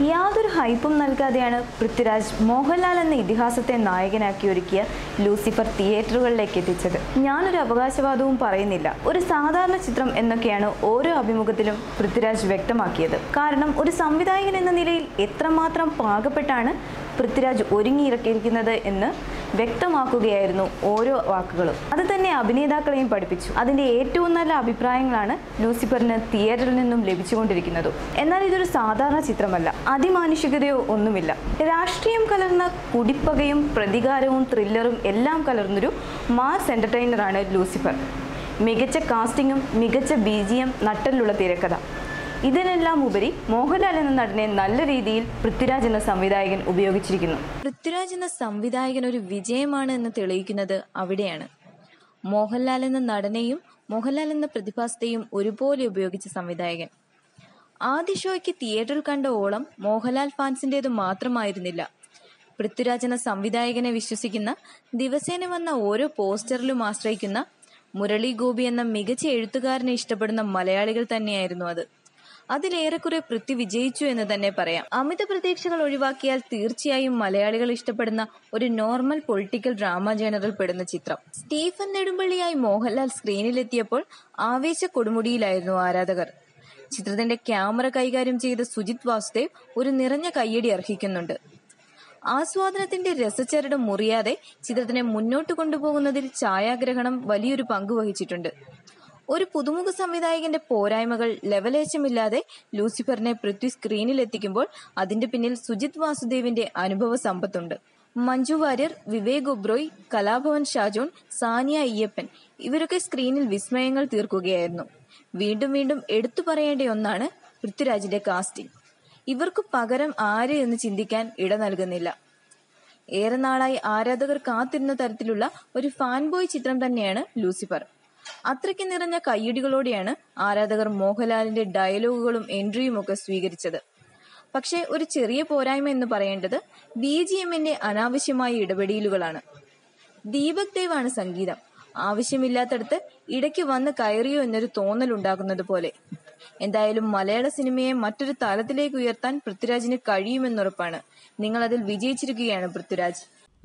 യാതൊരു ഹൈപ്പും നൽകാതെയാണ് പൃഥ്വിരാജ് മോഹൻലാൽ എന്ന ഇതിഹാസത്തെ നായകനാക്കി ഒരുക്കിയ ലൂസിഫർ തിയേറ്ററുകളിലേക്ക് എത്തിച്ചത്. ഞാനൊരു അവകാശവാദവും പറയുന്നില്ല. ഒരു സാധാരണ ചിത്രം എന്നൊക്കെയാണ് ഓരോ അഭിമുഖത്തിലും പൃഥ്വിരാജ് വ്യക്തമാക്കിയത്. കാരണം ഒരു സംവിധായകൻ എന്ന നിലയിൽ എത്രമാത്രം പാകപ്പെട്ടാണ് പൃഥ്വിരാജ് ഒരുങ്ങിയിറക്കിയിരിക്കുന്നത് എന്ന് വ്യക്തമാക്കുകയായിരുന്നു ഓരോ വാക്കുകളും. അത് തന്നെ അഭിനേതാക്കളെയും പഠിപ്പിച്ചു. അതിന്റെ ഏറ്റവും നല്ല അഭിപ്രായങ്ങളാണ് ലൂസിഫറിന് തിയേറ്ററിൽ നിന്നും ലഭിച്ചുകൊണ്ടിരിക്കുന്നത്. എന്നാൽ ഇതൊരു സാധാരണ ചിത്രമല്ല. അതിമാനുഷികതയോ ഒന്നുമില്ല. രാഷ്ട്രീയം കലർന്ന കുടിപ്പകയും പ്രതികാരവും ത്രില്ലറും എല്ലാം കലർന്നൊരു മാസ് എന്റർടൈനറാണ് ലൂസിഫർ. മികച്ച കാസ്റ്റിങ്ങും മികച്ച ബി ജി എം നട്ടലുള്ള തിരക്കഥ. ഇതിനെല്ലാം ഉപരി മോഹൻലാൽ എന്ന നടനെ നല്ല രീതിയിൽ പൃഥ്വിരാജ് എന്ന സംവിധായകൻ ഉപയോഗിച്ചിരിക്കുന്നു. പൃഥ്വിരാജ് എന്ന സംവിധായകൻ ഒരു വിജയമാണ് എന്ന് തെളിയിക്കുന്നത് അവിടെയാണ്. മോഹൻലാൽ എന്ന നടനെയും മോഹൻലാൽ എന്ന പ്രതിഭാസത്തെയും ഒരുപോലെ ഉപയോഗിച്ച സംവിധായകൻ. ആദ്യ ഷോയ്ക്ക് തിയേറ്ററിൽ കണ്ട ഓളം മോഹൻലാൽ ഫാൻസിന്റേത് മാത്രമായിരുന്നില്ല. പൃഥ്വിരാജ് എന്ന സംവിധായകനെ വിശ്വസിക്കുന്ന ദിവസേന വന്ന ഓരോ പോസ്റ്ററിലും ആശ്രയിക്കുന്ന മുരളി ഗോപി എന്ന മികച്ച എഴുത്തുകാരനെ ഇഷ്ടപ്പെടുന്ന മലയാളികൾ തന്നെയായിരുന്നു അത്. അതിലേറെക്കുറെ പൃഥ്വി വിജയിച്ചു എന്ന് തന്നെ പറയാം. അമിത പ്രതീക്ഷകൾ ഒഴിവാക്കിയാൽ തീർച്ചയായും മലയാളികൾ ഇഷ്ടപ്പെടുന്ന ഒരു നോർമൽ പൊളിറ്റിക്കൽ ഡ്രാമ ജേണറിൽ പെടുന്ന ചിത്രം. സ്റ്റീഫൻ നെടുമ്പള്ളിയായി മോഹൻലാൽ സ്ക്രീനിലെത്തിയപ്പോൾ ആവേശ കൊടുമുടിയിലായിരുന്നു ആരാധകർ. ചിത്രത്തിന്റെ ക്യാമറ കൈകാര്യം ചെയ്ത സുജിത് വാസുദേവ് ഒരു നിറഞ്ഞ കയ്യടി അർഹിക്കുന്നുണ്ട്. ആസ്വാദനത്തിന്റെ രസചരട് മുറിയാതെ ചിത്രത്തിനെ മുന്നോട്ട് കൊണ്ടുപോകുന്നതിൽ ഛായാഗ്രഹണം വലിയൊരു പങ്ക് വഹിച്ചിട്ടുണ്ട്. ഒരു പുതുമുഖ സംവിധായകന്റെ പോരായ്മകൾ ലെവലേശമില്ലാതെ ലൂസിഫറിനെ പൃഥ്വി സ്ക്രീനിൽ എത്തിക്കുമ്പോൾ അതിന്റെ പിന്നിൽ സുജിത് വാസുദേവിന്റെ അനുഭവ സമ്പത്തുണ്ട്. മഞ്ജു വാര്യർ വിവേക് ഒബ്രോയ് കലാഭവൻ ഷാജോൺ സാനിയ അയ്യപ്പൻ ഇവരൊക്കെ സ്ക്രീനിൽ വിസ്മയങ്ങൾ തീർക്കുകയായിരുന്നു. വീണ്ടും വീണ്ടും എടുത്തു പറയേണ്ട ഒന്നാണ് പൃഥ്വിരാജിന്റെ കാസ്റ്റിംഗ്. ഇവർക്ക് പകരം ആര് എന്ന് ചിന്തിക്കാൻ ഇട നൽകുന്നില്ല. ഏറെ നാളായി ആരാധകർ കാത്തിരുന്ന തരത്തിലുള്ള ഒരു ഫാൻ ബോയ് ചിത്രം തന്നെയാണ് ലൂസിഫർ. അത്രയ്ക്ക് നിറഞ്ഞ കയ്യടികളോടെയാണ് ആരാധകർ മോഹൻലാലിന്റെ ഡയലോഗുകളും എൻട്രിയും ഒക്കെ സ്വീകരിച്ചത്. പക്ഷേ ഒരു ചെറിയ പോരായ്മ എന്ന് പറയേണ്ടത് ബി ജി എമ്മിന്റെ അനാവശ്യമായ ഇടപെടലുകളാണ്. ദീപക് ദേവാണ് സംഗീതം. ആവശ്യമില്ലാത്തടത്ത് ഇടയ്ക്ക് വന്ന് കയറിയോ എന്നൊരു തോന്നലുണ്ടാകുന്നത് പോലെ. എന്തായാലും മലയാള സിനിമയെ മറ്റൊരു തലത്തിലേക്ക് ഉയർത്താൻ പൃഥ്വിരാജിന് കഴിയുമെന്നുറപ്പാണ്. നിങ്ങൾ അതിൽ വിജയിച്ചിരിക്കുകയാണ് പൃഥ്വിരാജ്.